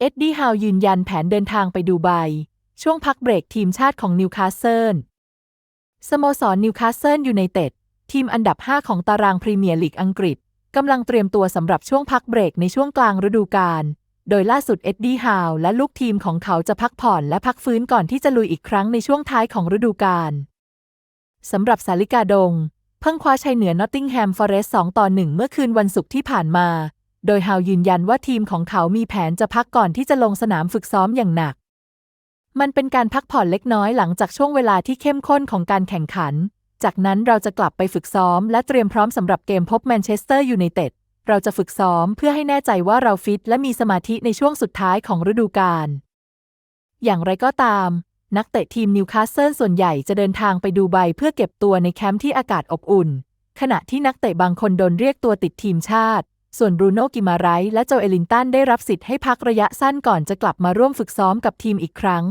เอ็ดดี้ฮาวยืนยันแผนเดินทางไปดูไบ ช่วงพักเบรกทีมชาติของนิวคาสเซิล สโมสรนิวคาสเซิลยูไนเต็ด ทีมอันดับ 5 ของตารางพรีเมียร์ลีกอังกฤษกำลังเตรียมตัวสำหรับช่วงพักเบรกในช่วงกลางฤดูกาล โดยล่าสุดเอ็ดดี้ฮาวและลูกทีมของเขาจะพักผ่อนและพักฟื้นก่อนที่จะลุยอีกครั้งในช่วงท้ายของฤดูกาลสำหรับสาลิกาดง เพิ่งคว้าชัยเหนือนอตติงแฮมฟอเรสต์2ต่อ1เมื่อคืนวันศุกร์ที่ผ่านมา โดยฮาวยืนยันว่าทีมของเขามีแผนจะพักก่อนที่จะลงสนามฝึกซ้อมอย่างหนัก มันเป็นการพักผ่อนเล็กน้อยหลังจากช่วงเวลาที่เข้มข้นของการแข่งขัน จากนั้นเราจะกลับไปฝึกซ้อม และเตรียมพร้อมสำหรับเกมพบแมนเชสเตอร์ยูไนเต็ด เราจะฝึกซ้อมเพื่อให้แน่ใจว่าเราฟิตและมีสมาธิในช่วงสุดท้ายของฤดูกาล อย่างไรก็ตาม นักเตะทีมนิวคาสเซิลส่วนใหญ่จะเดินทางไปดูไบเพื่อเก็บตัวในแคมป์ที่อากาศอบอุ่น ขณะที่นักเตะบางคนโดนเรียกตัวติดทีมชาติ ส่วนบรูโน่กิมาไรและโจเอลินตันได้รับสิทธิ์ให้พักระยะสั้นก่อนจะกลับมาร่วมฝึกซ้อมกับทีมอีกครั้ง